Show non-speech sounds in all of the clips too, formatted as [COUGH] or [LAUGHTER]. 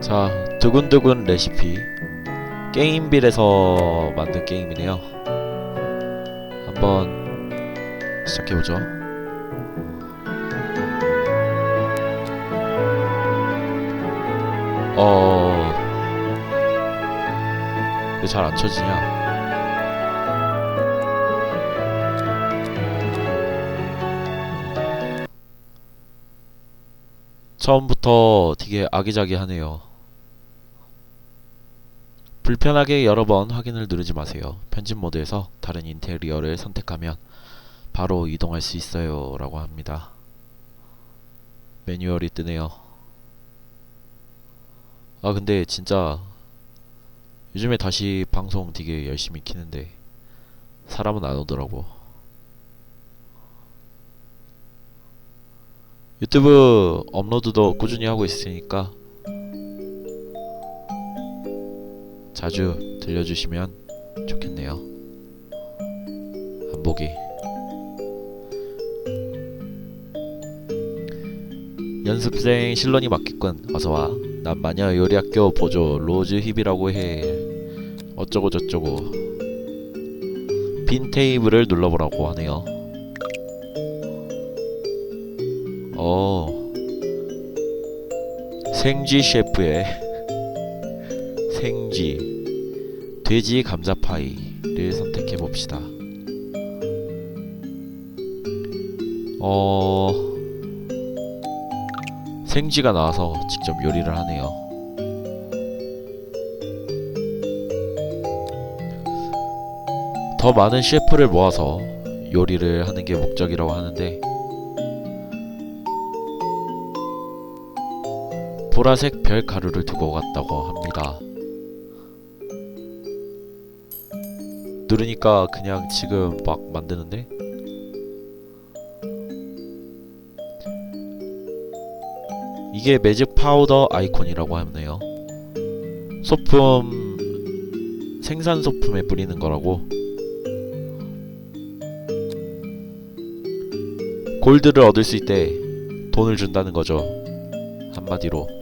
자, 두근두근 레시피 게임빌에서 만든 게임이네요. 한번 시작해보죠. 어... 왜 잘 안 쳐지냐? 처음부터 되게 아기자기하네요. 불편하게 여러 번 확인을 누르지 마세요. 편집 모드에서 다른 인테리어를 선택하면 바로 이동할 수 있어요. 라고 합니다. 매뉴얼이 뜨네요. 아, 근데 진짜 요즘에 다시 방송 되게 열심히 키는데 사람은 안 오더라고. 유튜브 업로드도 꾸준히 하고 있으니까 자주 들려주시면 좋겠네요. 안 보기. 연습생 실론이 맞겠군. 어서와. 난 마녀 요리학교 보조 로즈 힙이라고 해. 어쩌고 저쩌고. 빈 테이블을 눌러보라고 하네요. 어. 생쥐 셰프의 생쥐 돼지 감자 파이를 선택해 봅시다. 어. 생쥐가 나와서 직접 요리를 하네요. 더 많은 셰프를 모아서 요리를 하는 게 목적이라고 하는데 보라색 별 가루를 두고 갔다고 합니다. 누르니까 그냥 지금 막 만드는데 이게 매직 파우더 아이콘이라고 하네요. 소품 생산 소품에 뿌리는 거라고 골드를 얻을 수 있대 돈을 준다는 거죠. 한마디로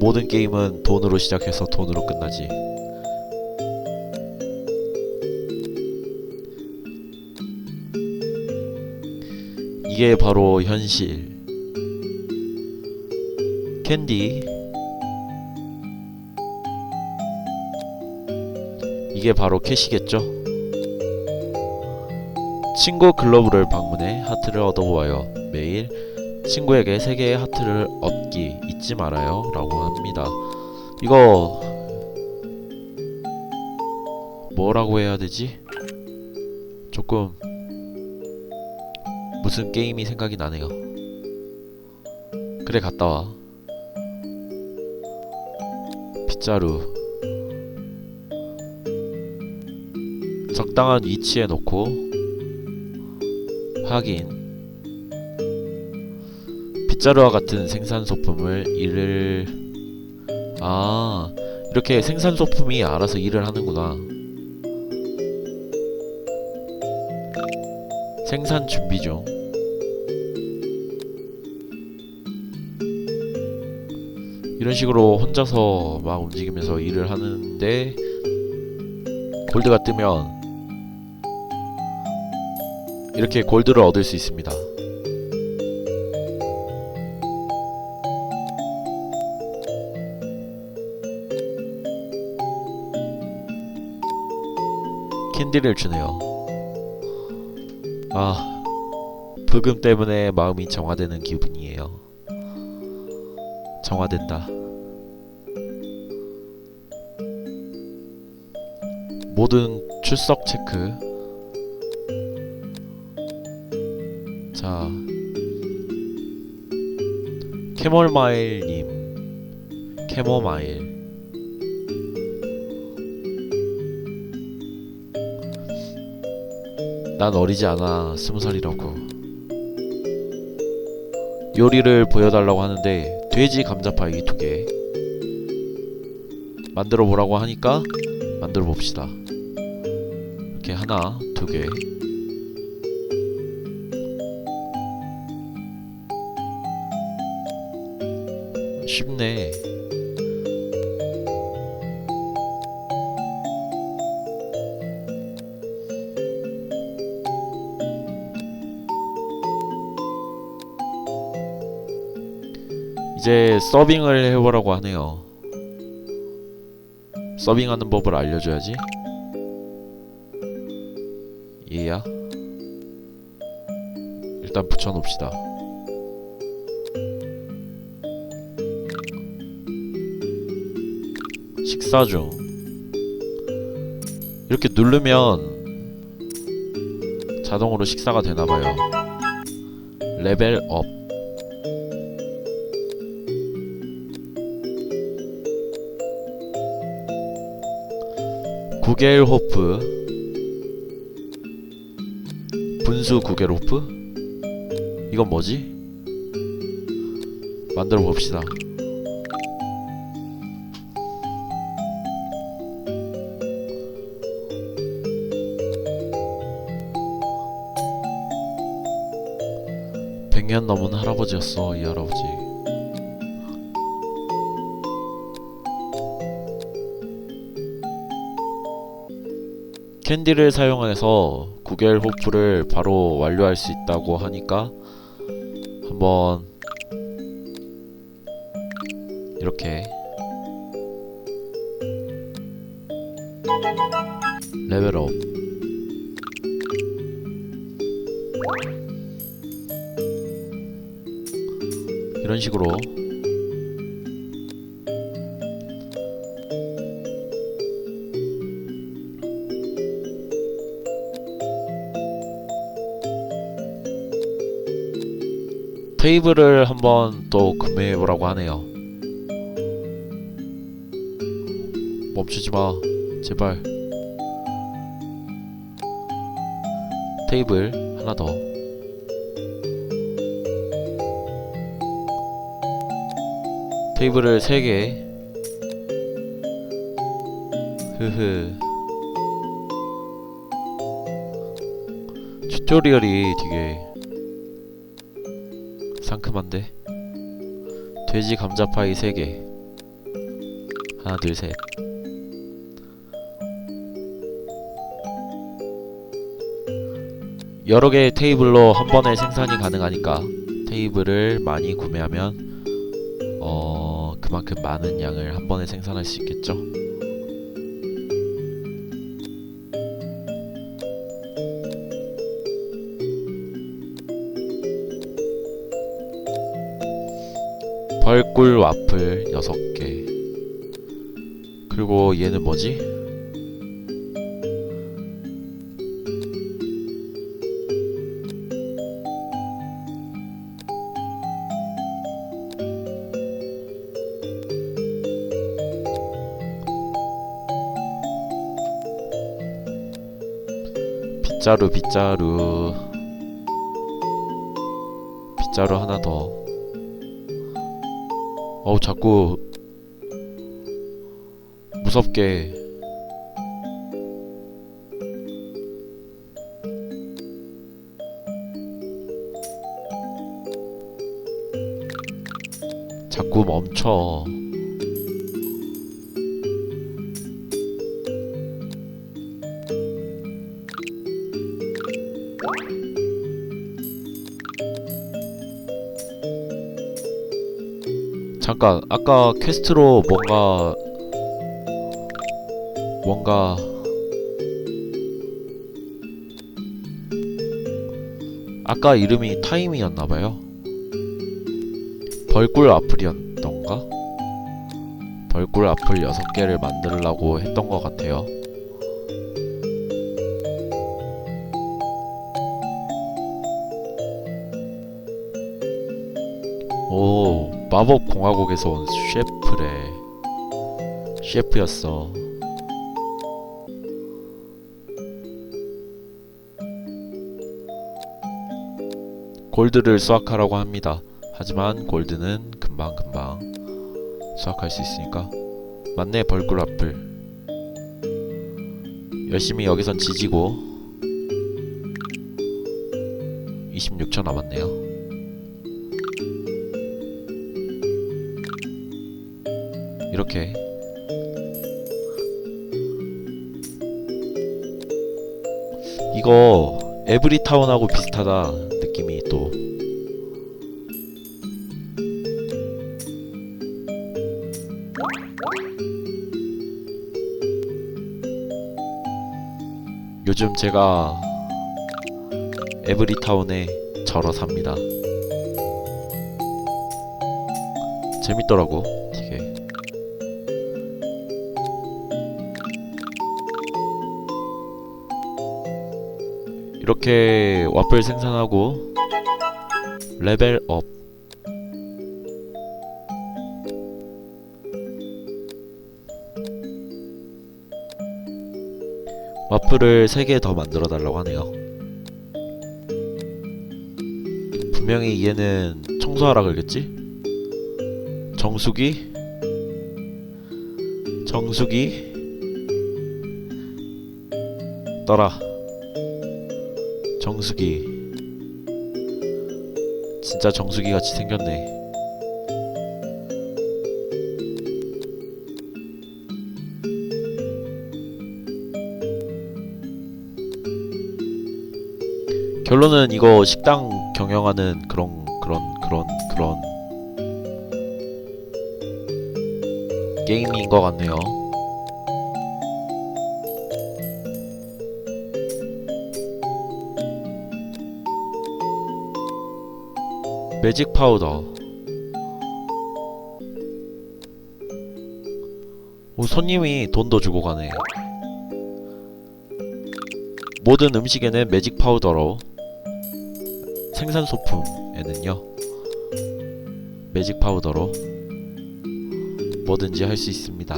모든 게임은 돈으로 시작해서 돈으로 끝나지. 이게 바로 현실. 캔디. 이게 바로 캐시겠죠? 친구 글러브를 방문해 하트를 얻어보아요. 매일 친구에게 3개의 하트를 얻기 잊지 말아요. 라고 합니다. 이거 뭐라고 해야 되지? 조금 무슨 게임이 생각이 나네요. 그래 갔다 와. 빗자루 적당한 위치에 놓고 확인 빗자루와 같은 생산 소품을 일을 아 이렇게 생산 소품이 알아서 일을 하는구나 생산 준비 중 이런 식으로 혼자서 막 움직이면서 일을 하는데 골드가 뜨면 이렇게 골드를 얻을 수 있습니다. 캔디를 주네요. 아, 부금 때문에 마음이 정화되는 기분이에요. 정화된다. 모든 출석 체크. 자, 캐몰마일님, 캐모마일. 난 어리지 않아. 스무 살이라고. 요리를 보여달라고 하는데 돼지 감자파이 두 개. 만들어 보라고 하니까 만들어 봅시다. 이렇게 하나 두개. 쉽네. 이제 서빙을 해보라고 하네요. 서빙하는 법을 알려줘야지. 얘야. 일단 붙여놓읍시다. 식사 중. 이렇게 누르면 자동으로 식사가 되나봐요. 레벨 업. 구겔호프 분수 구겔호프 이건 뭐지? 만들어 봅시다. 백년 넘은 할아버지였어 이 할아버지. 캔디를 사용해서 구겔 호프를 바로 완료할 수 있다고 하니까 한번 이렇게. 레벨업. 이런 식으로 테이블을 한번 또 구매해 보라고 하네요. 멈추지 마, 제발. 테이블 하나 더. 테이블을 세 개. 흐흐. 튜토리얼이 되게 상큼한데? 돼지 감자 파이 3개. 하나 둘셋. 여러 개의 테이블로 한 번에 생산이 가능하니까 테이블을 많이 구매하면 어 그만큼 많은 양을 한 번에 생산할 수 있겠죠 벌꿀 와플 6개. 그리고 얘는 뭐지? 빗자루 빗자루. 빗자루 하나 더 어우 자꾸 무섭게. 자꾸 멈춰 잠깐 아까 퀘스트로 뭔가 뭔가 아까 이름이 타임이었나봐요 벌꿀 아플이었던가? 벌꿀 아플 6개를 만들려고 했던 것 같아요 마법 공화국에서 온 셰프래. 셰프였어. 골드를 수확하라고 합니다. 하지만 골드는 금방금방 수확할 수 있으니까. 맞네 벌꿀 앞을. 열심히 여기선 지지고. 26초 남았네요 이렇게 이거 에브리타운하고 비슷하다 느낌이 또. 요즘 제가 에브리타운에 절어 삽니다. 재밌더라고 이렇게 와플 생산하고 레벨 업 와플을 3개 더 만들어 달라고 하네요. 분명히 얘는 청소하라 그러겠지? 정수기? 정수기? 떠라. 정수기. 진짜 정수기 같이 생겼네. 결론은 이거 식당 경영하는 그런 그런 그런 그런 게임인 것 같네요. 매직 파우더. 오, 손님이 돈도 주고 가네. 모든 음식에는 매직 파우더로 생산 소품에는요 매직 파우더로 뭐든지 할 수 있습니다.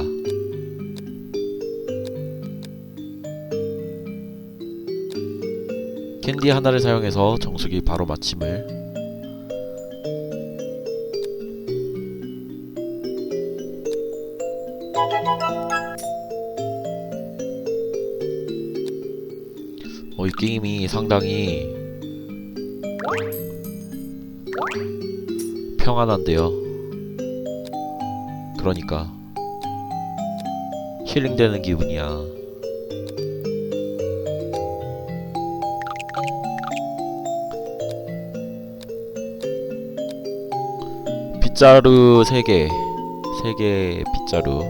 캔디 하나를 사용해서 정수기 바로 마침을 상당히 평안한데요. 그러니까 힐링되는 기분이야. 빗자루 3개 3개 빗자루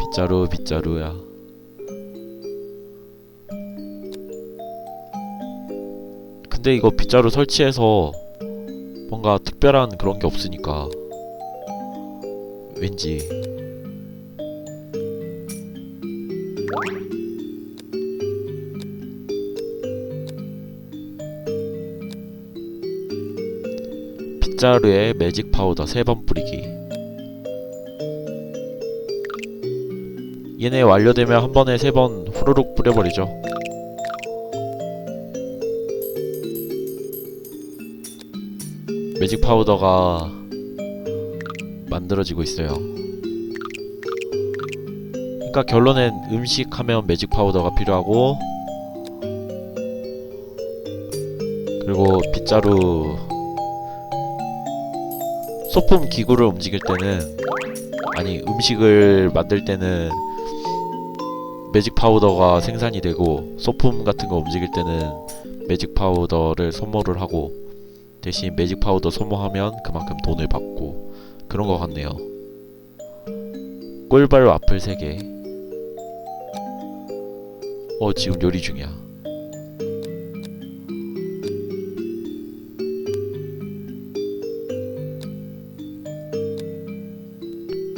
빗자루 빗자루야 근데 이거 빗자루 설치해서 뭔가 특별한 그런 게 없으니까 왠지. 빗자루에 매직 파우더 3번 뿌리기. 얘네 완료되면 한 번에 3번 후루룩 뿌려버리죠 매직 파우더가 만들어지고 있어요. 그러니까 결론엔 음식 하면 매직 파우더가 필요하고 그리고 빗자루 소품 기구를 움직일 때는 아니 음식을 만들 때는 매직 파우더가 생산이 되고 소품 같은 거 움직일 때는 매직 파우더를 소모를 하고 대신 매직 파우더 소모하면 그만큼 돈을 받고 그런 것 같네요. 꿀벌 와플 3개. 어, 지금 요리 중이야.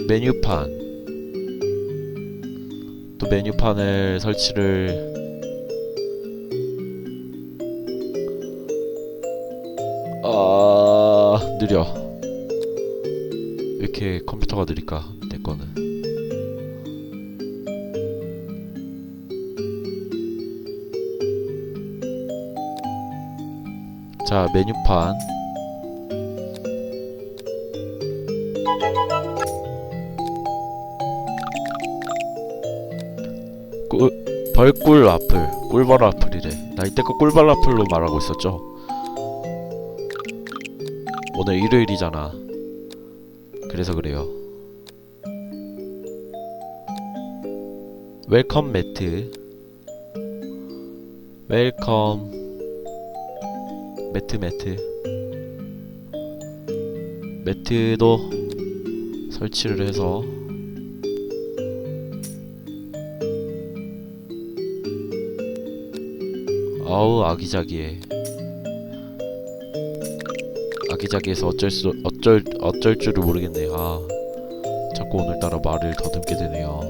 메뉴판. 또 메뉴판을 설치를 느려. 왜 이렇게 컴퓨터가 느릴까 내 거는. 자 메뉴판. 꿀, 벌꿀 와플. 꿀벌 와플이래. 나 이때껏 꿀벌 와플로 말하고 있었죠 오늘 일요일이잖아. 그래서 그래요. 웰컴 매트. 웰컴. 매트 매트. 매트도 설치를 해서 아우 아기자기해. 아기자기해서 어쩔 수 어쩔 어쩔 줄을 모르겠네 아 자꾸 오늘따라 말을 더듬게 되네요.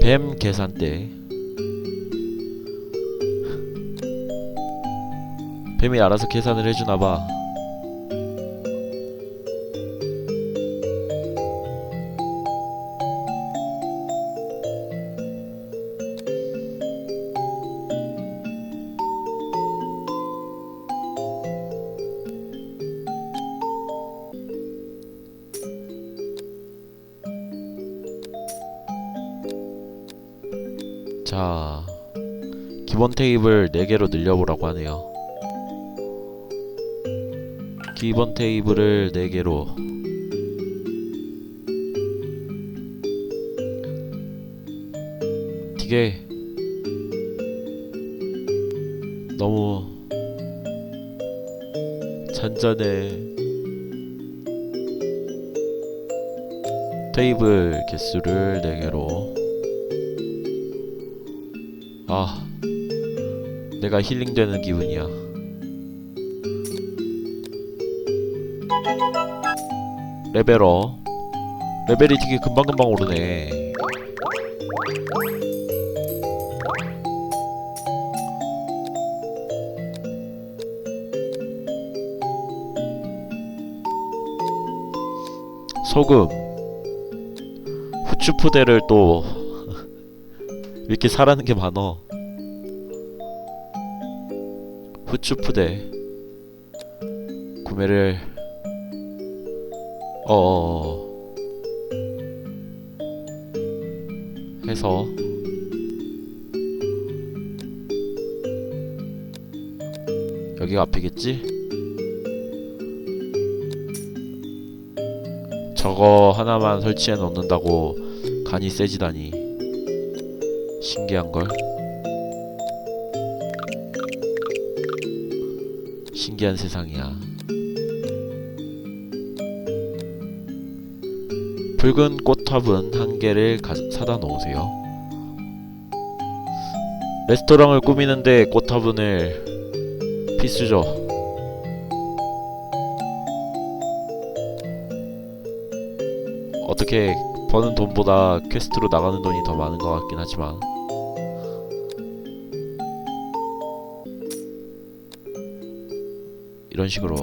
뱀 계산대 뱀이 알아서 계산을 해주나봐 테이블 4개로 늘려보라고 하네요. 기본 테이블을 4개로. 되게 너무 잔잔해. 테이블 개수를 4개로. 아 내가 힐링되는 기분이야. 레벨업. 레벨이 되게 금방금방 오르네. 소금. 후추 푸대를 또 [LAUGHS] 이렇게 사라는 게 많어 후추푸대 구매를 어어어 해서 여기가 앞이겠지? 저거 하나만 설치해 놓는다고 간이 세지다니 신기한걸? 신기한 세상이야. 붉은 꽃화분 한 개를 가, 사다 놓으세요. 레스토랑을 꾸미는데 꽃화분을 필수죠. 어떻게 버는 돈보다 퀘스트로 나가는 돈이 더 많은 것 같긴 하지만 이런 식으로.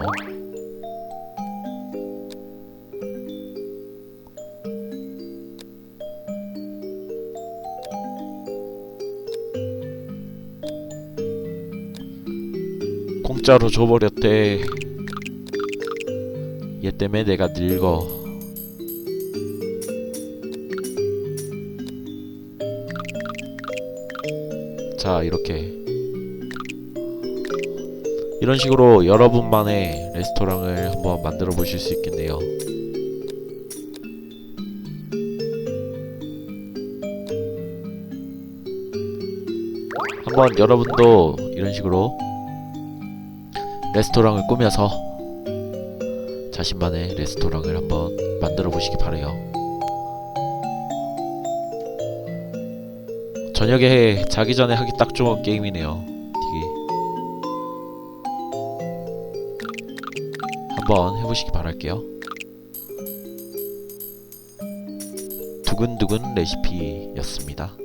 공짜로 줘버렸대. 얘 때문에 내가 늙어. 자 이렇게 이런 식으로 여러분만의 레스토랑을 한번 만들어 보실 수 있겠네요. 한번 여러분도 이런 식으로 레스토랑을 꾸며서 자신만의 레스토랑을 한번 만들어 보시기 바래요. 저녁에 자기 전에 하기 딱 좋은 게임이네요. 한번 해보시기 바랄게요. 두근두근 레시피였습니다.